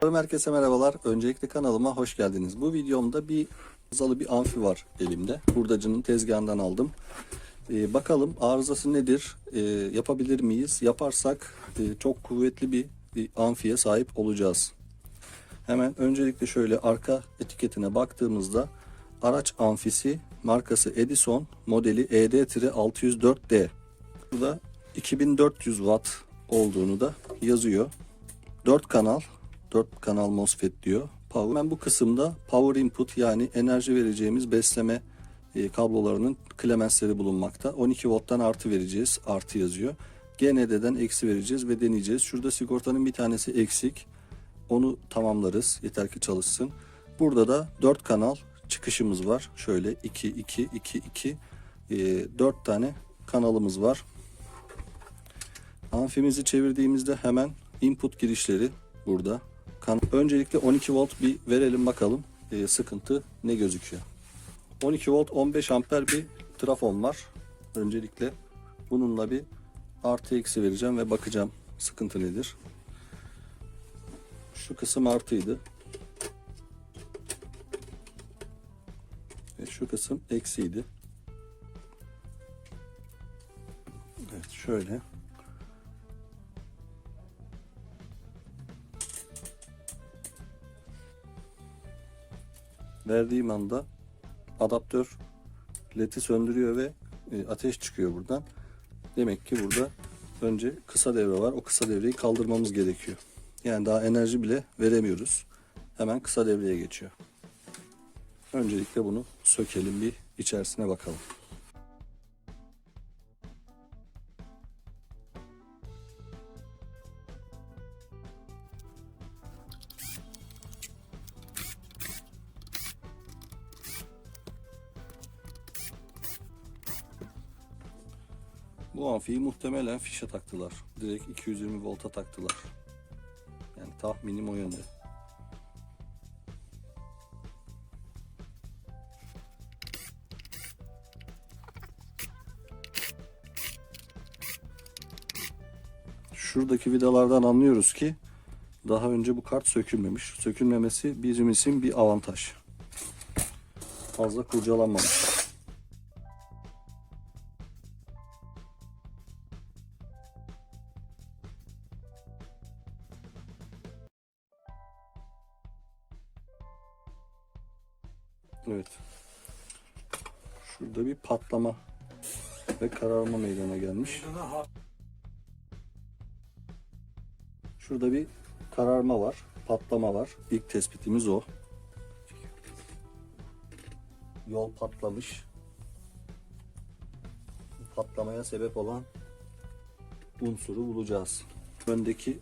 Herkese merhabalar. Öncelikle kanalıma hoş geldiniz. Bu videomda bir arızalı bir amfi var elimde. Hurdacının tezgahından aldım. Ee, bakalım arızası nedir? Ee, yapabilir miyiz? Yaparsak e, çok kuvvetli bir, bir amfiye sahip olacağız. Hemen öncelikle şöyle arka etiketine baktığımızda araç amfisi markası Edison modeli E ED-604D. Burada 2400 watt olduğunu da yazıyor. 4 kanal 4 kanal MOSFET diyor. Power. Ben bu kısımda power input yani enerji vereceğimiz besleme e, kablolarının klemensleri bulunmakta. 12 volttan artı vereceğiz. Artı yazıyor. GND'den eksi vereceğiz ve deneyeceğiz. Şurada sigortanın bir tanesi eksik. Onu tamamlarız. Yeter ki çalışsın. Burada da 4 kanal çıkışımız var. Şöyle 2 2 2 2 4 tane kanalımız var. Amfimizi çevirdiğimizde hemen input girişleri burada. Kan Öncelikle 12 volt bir verelim bakalım e, sıkıntı ne gözüküyor. 12 volt 15 amper bir trafon var. Öncelikle bununla bir artı eksi vereceğim ve bakacağım sıkıntı nedir. Şu kısım artıydı. Ve şu kısım eksiydi. Evet şöyle. Verdiğim anda adaptör ledi söndürüyor ve e, ateş çıkıyor buradan. Demek ki burada önce kısa devre var. O kısa devreyi kaldırmamız gerekiyor. Yani daha enerji bile veremiyoruz. Hemen kısa devreye geçiyor. Öncelikle bunu sökelim bir içerisine bakalım. Muhtemelen fişe taktılar. Direkt 220 volta taktılar. Yani tahminim o yönde. Şuradaki vidalardan anlıyoruz ki daha önce bu kart sökülmemiş. Sökülmemesi bizim için bir avantaj. Fazla kurcalanmamış. Gelmiş. Şurada bir kararma var, patlama var. İlk tespitimiz o. Yol patlamış. Patlamaya sebep olan unsuru bulacağız. Öndeki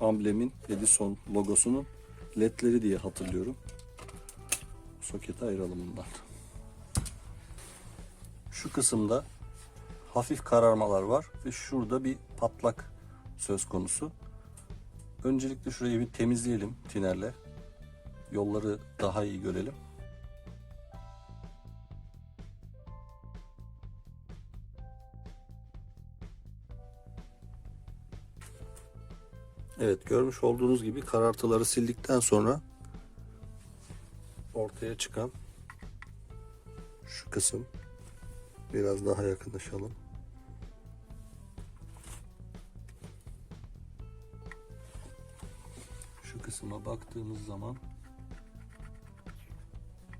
amblemin Edison logosunun ledleri diye hatırlıyorum. Soketi ayıralım bundan. Şu kısımda hafif kararmalar var ve şurada bir patlak söz konusu. Öncelikle şurayı bir temizleyelim tinerle. Yolları daha iyi görelim. Evet görmüş olduğunuz gibi karartıları sildikten sonra ortaya çıkan şu kısım biraz daha yakınlaşalım. Kısma baktığımız zaman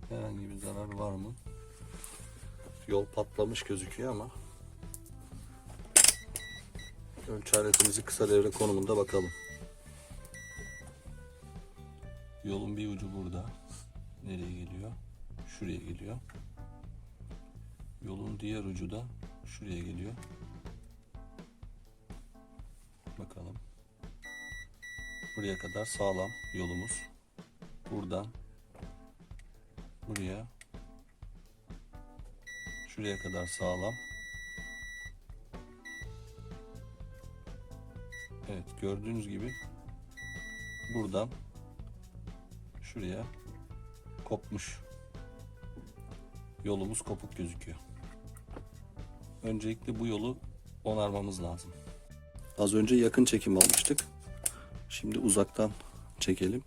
herhangi bir zarar var mı? Yol patlamış gözüküyor ama ölçü aletimizi kısa devre konumunda bakalım. Yolun bir ucu burada. Nereye geliyor? Şuraya geliyor. Yolun diğer ucu da şuraya geliyor. Buraya kadar sağlam yolumuz. Buradan buraya şuraya kadar sağlam. Evet gördüğünüz gibi buradan şuraya kopmuş. Yolumuz kopuk gözüküyor. Öncelikle bu yolu onarmamız lazım. Az önce yakın çekim almıştık. Şimdi uzaktan çekelim.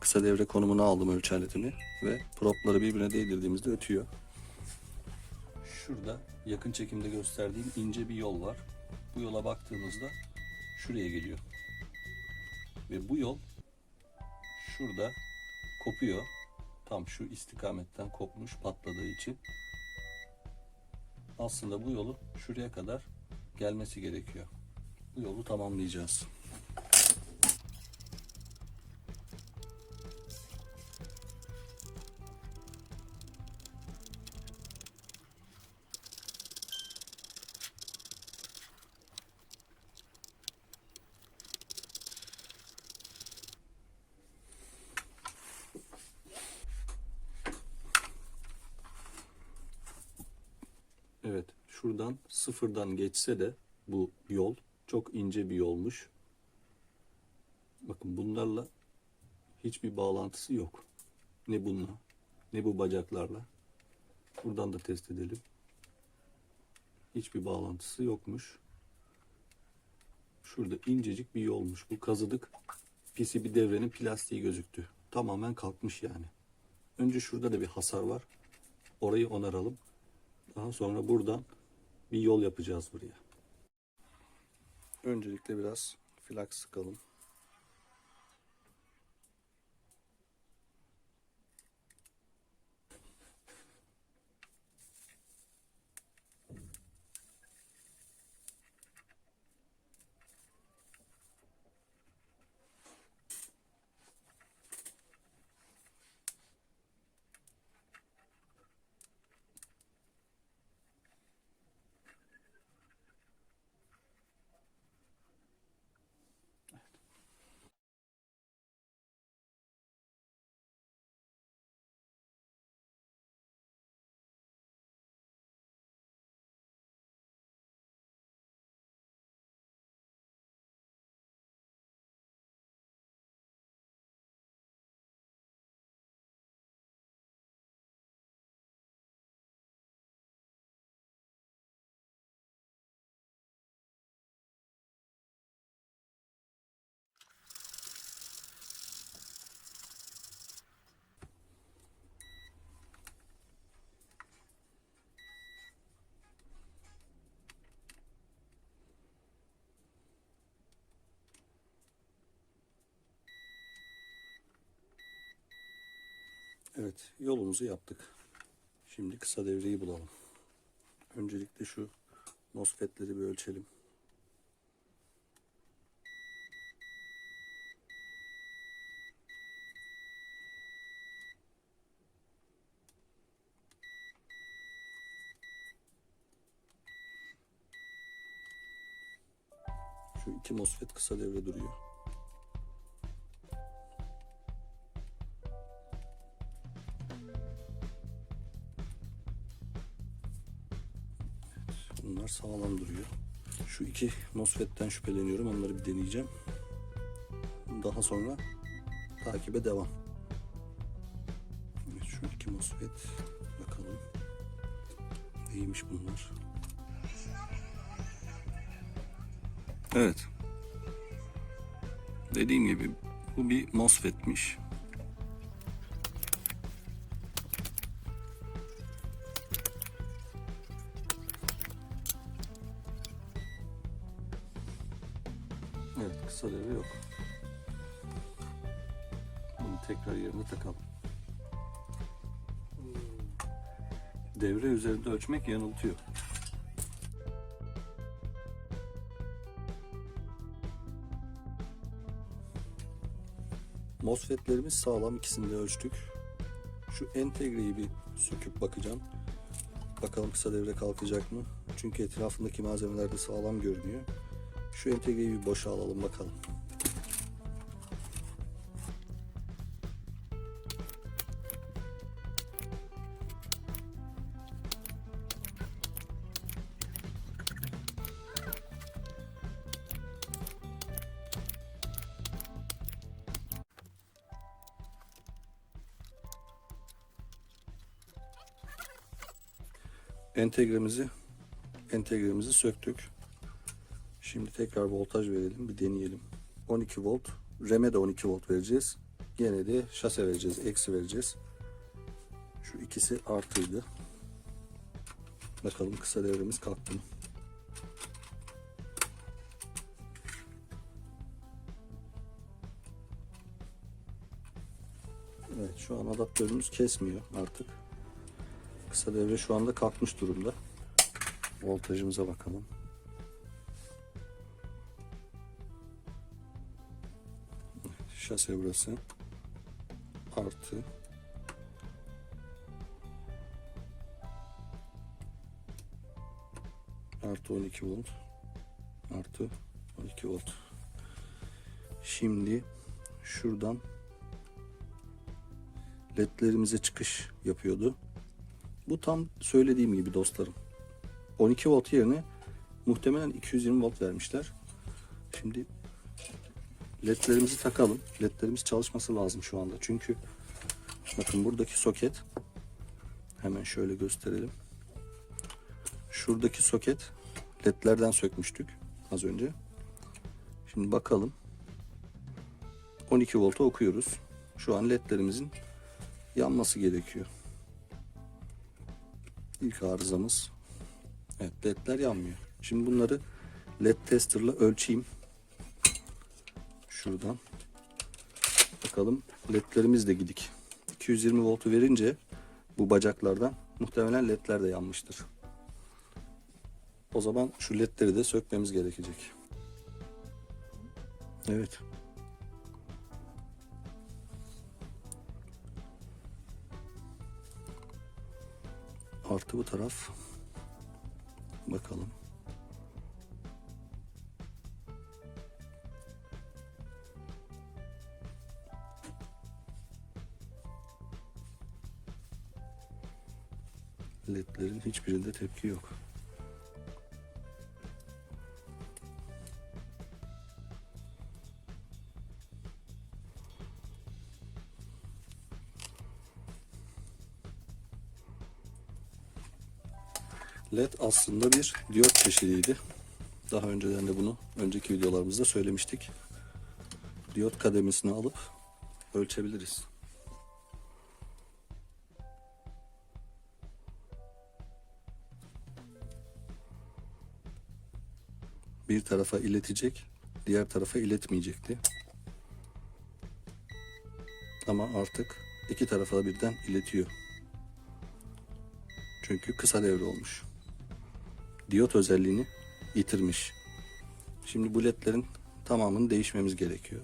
Kısa devre konumunu aldım ölçü aletini ve propları birbirine değdirdiğimizde ötüyor. Şurada yakın çekimde gösterdiğim ince bir yol var. Bu yola baktığımızda şuraya geliyor. Ve bu yol şurada kopuyor. Tam şu istikametten kopmuş patladığı için. Aslında bu yolu şuraya kadar gelmesi gerekiyor. Bu yolu tamamlayacağız. Sıfırdan geçse de bu yol çok ince bir yolmuş. Bakın bunlarla hiçbir bağlantısı yok. Ne bununla, ne bu bacaklarla. Buradan da test edelim. Hiçbir bağlantısı yokmuş. Şurada incecik bir yolmuş. Bu kazıdık. PCB devrenin plastiği gözüktü. Tamamen kalkmış yani. Önce şurada da bir hasar var. Orayı onaralım. Daha sonra buradan bir yol yapacağız buraya. Öncelikle biraz flak sıkalım. Evet, yolumuzu yaptık. Şimdi kısa devreyi bulalım. Öncelikle şu MOSFET'leri bir ölçelim. Şu iki MOSFET kısa devre duruyor. Sağlam duruyor. Şu iki MOSFET'ten şüpheleniyorum. Onları bir deneyeceğim. Daha sonra takibe devam. Evet, şu iki MOSFET. Bakalım. Neymiş bunlar? Evet. Dediğim gibi bu bir MOSFET'miş. Üzerinde ölçmek yanıltıyor. MOSFET'lerimiz sağlam ikisini de ölçtük. Şu entegreyi bir söküp bakacağım. Bakalım kısa devre kalkacak mı? Çünkü etrafındaki malzemeler de sağlam görünüyor. Şu entegreyi bir boşa alalım bakalım. Entegremizi entegremizi söktük. Şimdi tekrar voltaj verelim, bir deneyelim. 12 volt RAM'e de 12 volt vereceğiz. Gene de şase vereceğiz. Eksi vereceğiz. Şu ikisi artıydı. Bakalım kısa devremiz kalktı mı? Evet şu an adaptörümüz kesmiyor artık. Kısa devre şu anda kalkmış durumda. Voltajımıza bakalım. Şase burası. Artı. Artı 12 volt. Artı 12 volt. Şimdi şuradan ledlerimize çıkış yapıyordu. Bu tam söylediğim gibi dostlarım. 12 volt yerine muhtemelen 220 volt vermişler. Şimdi ledlerimizi takalım. Ledlerimiz çalışması lazım şu anda. Çünkü bakın buradaki soket hemen şöyle gösterelim. Şuradaki soket ledlerden sökmüştük az önce. Şimdi bakalım. 12 voltu okuyoruz. Şu an ledlerimizin yanması gerekiyor. İlk arızamız. Evet ledler yanmıyor. Şimdi bunları led testerla ölçeyim. Şuradan. Bakalım ledlerimiz de gidik. 220 voltu verince bu bacaklardan muhtemelen ledler de yanmıştır. O zaman şu ledleri de sökmemiz gerekecek. Evet. Artı bu taraf. Bakalım. ledlerin hiçbirinde tepki yok. LED aslında bir diyot çeşidiydi. Daha önceden de bunu önceki videolarımızda söylemiştik. Diyot kademesini alıp ölçebiliriz. Bir tarafa iletecek, diğer tarafa iletmeyecekti. Ama artık iki tarafa birden iletiyor. Çünkü kısa devre olmuş. Diyot özelliğini yitirmiş. Şimdi bu ledlerin tamamını değişmemiz gerekiyor.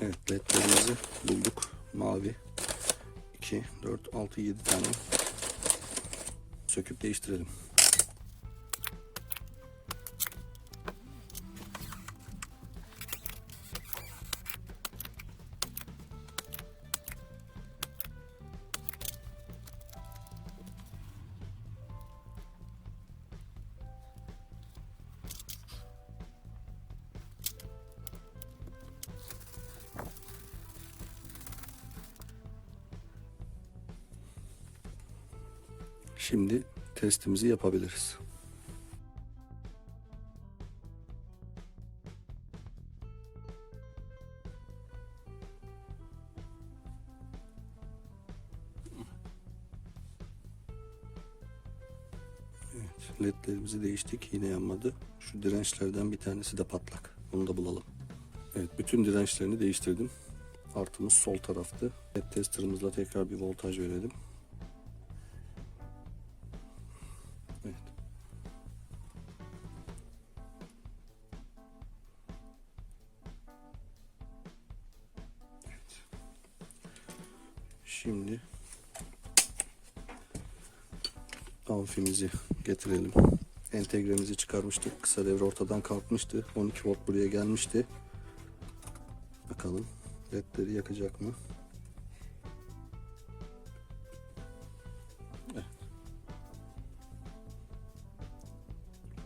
Evet ledlerimizi bulduk. Mavi 2, 4, 6, 7 tane söküp değiştirelim. Şimdi testimizi yapabiliriz. Evet, ledlerimizi değiştik. Yine yanmadı. Şu dirençlerden bir tanesi de patlak. Onu da bulalım. Evet, bütün dirençlerini değiştirdim. Artımız sol taraftı. Led testerımızla tekrar bir voltaj verelim. Getirelim. Entegremizi çıkarmıştık. Kısa devre ortadan kalkmıştı. 12 volt buraya gelmişti. Bakalım ledleri yakacak mı?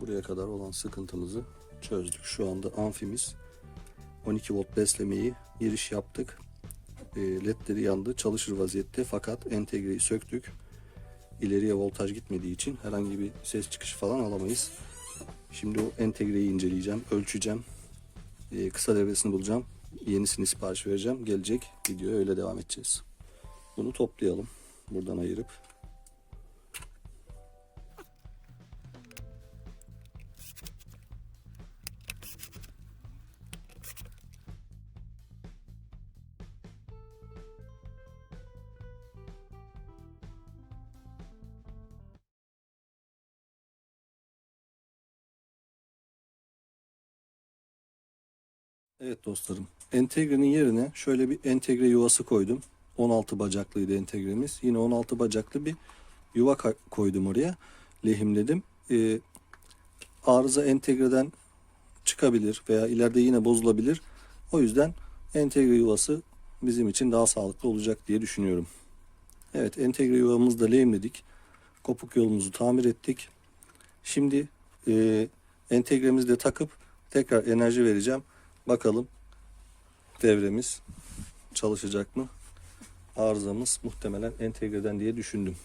buraya kadar olan sıkıntımızı çözdük. Şu anda amfimiz 12 volt beslemeyi giriş yaptık. E, ledleri yandı çalışır vaziyette fakat entegreyi söktük. İleriye voltaj gitmediği için herhangi bir ses çıkışı falan alamayız. Şimdi o entegreyi inceleyeceğim, ölçeceğim. E, kısa devresini bulacağım. yenisini sipariş vereceğim. Gelecek videoya öyle devam edeceğiz. Bunu toplayalım. Buradan ayırıp. Evet dostlarım. Entegrenin yerine şöyle bir entegre yuvası koydum. 16 bacaklıydı entegremiz. Yine 16 bacaklı bir yuva koydum oraya. Lehimledim. Ee, arıza entegreden çıkabilir veya ileride yine bozulabilir. O yüzden entegre yuvası bizim için daha sağlıklı olacak diye düşünüyorum. Evet entegre yuvamızı da lehimledik. Kopuk yolumuzu tamir ettik. Şimdi e, entegremizi de takıp tekrar enerji vereceğim. Bakalım devremiz çalışacak mı? Arızamız muhtemelen entegreden diye düşündüm.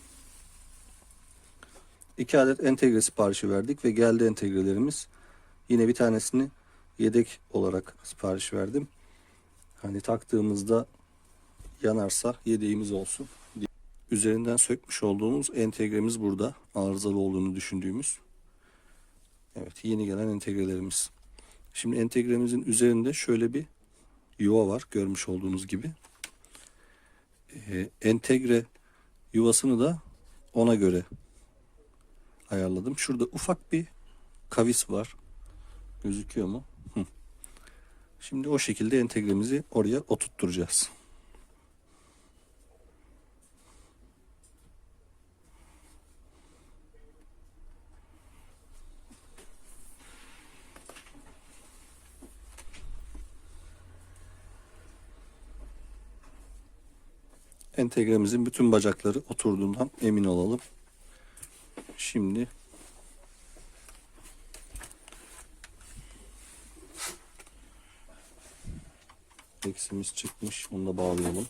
İki adet entegre siparişi verdik ve geldi entegrelerimiz. Yine bir tanesini yedek olarak sipariş verdim. Hani taktığımızda yanarsa yedeğimiz olsun. Üzerinden sökmüş olduğumuz entegremiz burada. Arızalı olduğunu düşündüğümüz. Evet yeni gelen entegrelerimiz. Şimdi entegremizin üzerinde şöyle bir yuva var görmüş olduğunuz gibi. Ee, entegre yuvasını da ona göre ayarladım. Şurada ufak bir kavis var. Gözüküyor mu? Şimdi o şekilde entegremizi oraya oturtturacağız. Entegremizin bütün bacakları oturduğundan emin olalım. Şimdi eksimiz çıkmış. Onu da bağlayalım.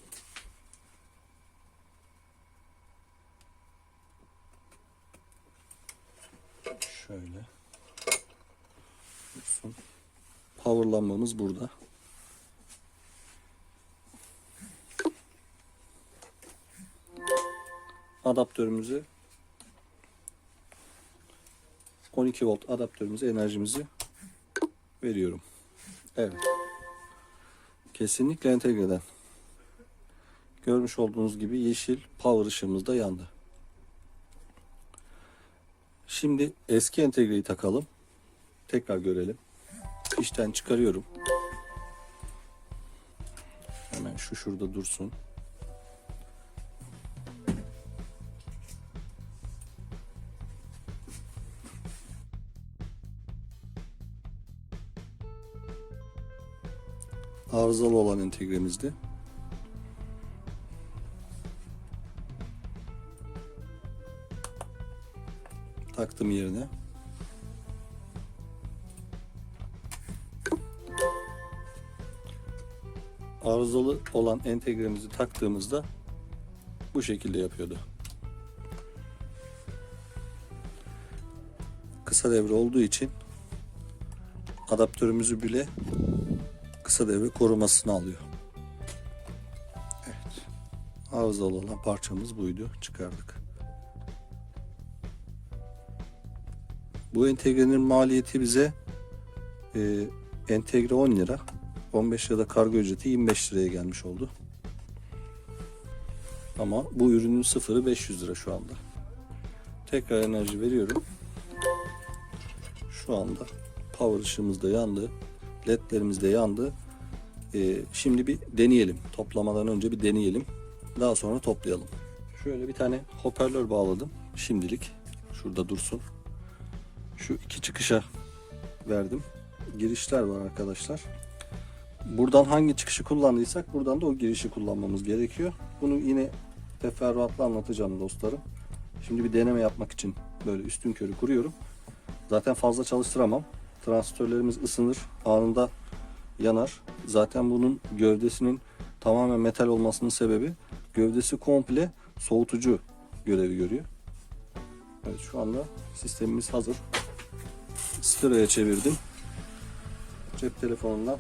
Şöyle. Power lambamız burada. Adaptörümüzü 12 volt adaptörümüze enerjimizi veriyorum. Evet. Kesinlikle entegreden. Görmüş olduğunuz gibi yeşil power ışığımız da yandı. Şimdi eski entegreyi takalım. Tekrar görelim. İşten çıkarıyorum. Hemen şu şurada dursun. Arızalı olan entegremizdi. Taktım yerine. Arızalı olan entegremizi taktığımızda bu şekilde yapıyordu. Kısa devre olduğu için adaptörümüzü bile kısa devre korumasını alıyor. Evet. Arızalı olan parçamız buydu. Çıkardık. Bu entegrenin maliyeti bize e, entegre 10 lira. 15 lirada kargo ücreti 25 liraya gelmiş oldu. Ama bu ürünün sıfırı 500 lira şu anda. Tekrar enerji veriyorum. Şu anda power ışığımız da yandı. Ledlerimiz de yandı. Ee, şimdi bir deneyelim. Toplamadan önce bir deneyelim. Daha sonra toplayalım. Şöyle bir tane hoparlör bağladım. Şimdilik. Şurada dursun. Şu iki çıkışa verdim. Girişler var arkadaşlar. Buradan hangi çıkışı kullandıysak buradan da o girişi kullanmamız gerekiyor. Bunu yine teferruatla anlatacağım dostlarım. Şimdi bir deneme yapmak için böyle üstün körü kuruyorum. Zaten fazla çalıştıramam. Transistörlerimiz ısınır. Anında yanar. Zaten bunun gövdesinin tamamen metal olmasının sebebi gövdesi komple soğutucu görevi görüyor. Evet şu anda sistemimiz hazır. Stereo'ya çevirdim. Cep telefonundan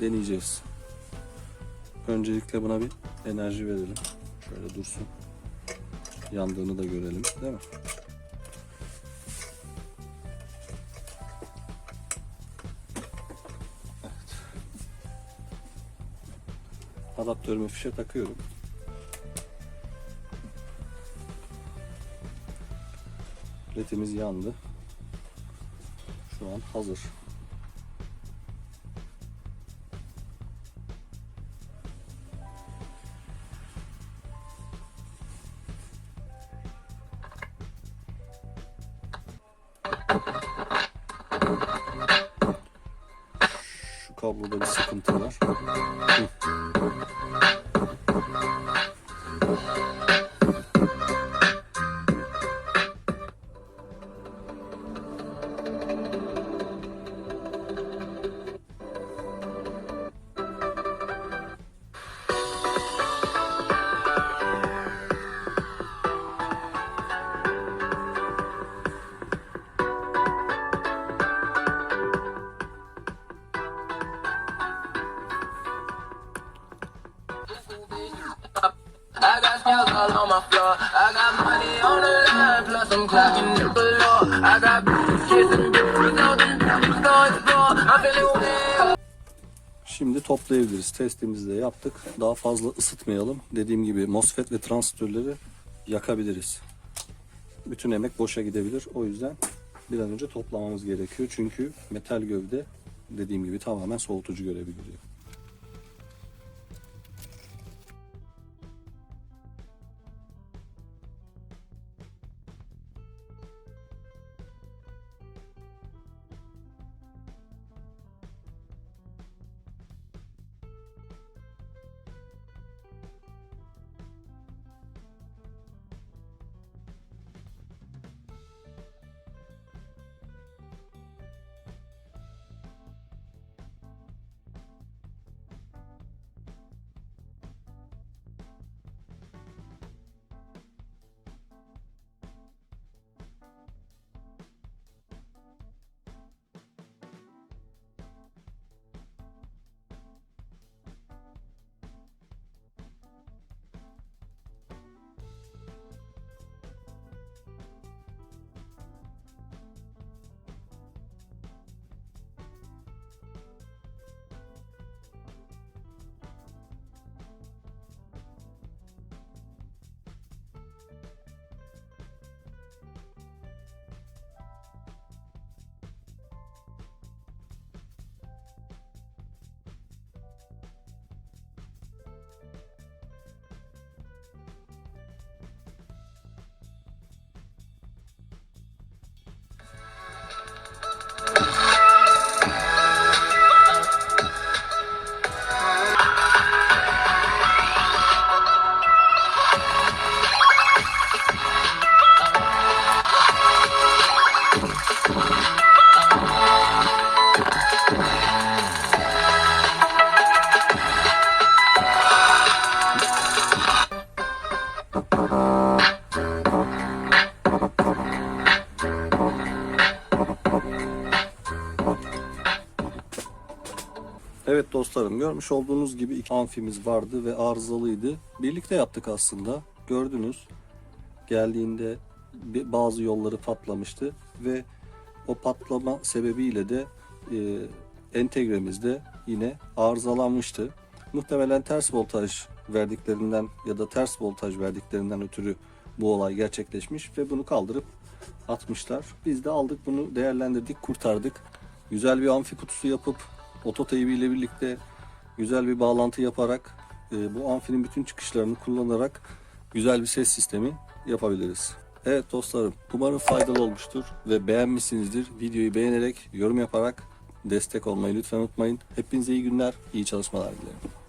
deneyeceğiz. Öncelikle buna bir enerji verelim. Şöyle dursun. Yandığını da görelim, değil mi? Adaptörümü fişe takıyorum. Ledimiz yandı. Şu an hazır. Kabloda bir sıkıntı var. Şimdi toplayabiliriz. Testimizi de yaptık. Daha fazla ısıtmayalım. Dediğim gibi MOSFET ve transistörleri yakabiliriz. Bütün emek boşa gidebilir. O yüzden bir an önce toplamamız gerekiyor. Çünkü metal gövde dediğim gibi tamamen soğutucu görevi görüyor. Dostlarım görmüş olduğunuz gibi iki amfimiz vardı ve arızalıydı. Birlikte yaptık aslında. Gördünüz. Geldiğinde bazı yolları patlamıştı ve o patlama sebebiyle de e, entegremiz de yine arızalanmıştı. Muhtemelen ters voltaj verdiklerinden ya da ters voltaj verdiklerinden ötürü bu olay gerçekleşmiş ve bunu kaldırıp atmışlar. Biz de aldık bunu değerlendirdik, kurtardık. Güzel bir amfi kutusu yapıp Ototeybi ile birlikte güzel bir bağlantı yaparak e, bu amfinin bütün çıkışlarını kullanarak güzel bir ses sistemi yapabiliriz. Evet dostlarım umarım faydalı olmuştur ve beğenmişsinizdir. Videoyu beğenerek yorum yaparak destek olmayı lütfen unutmayın. Hepinize iyi günler, iyi çalışmalar dilerim.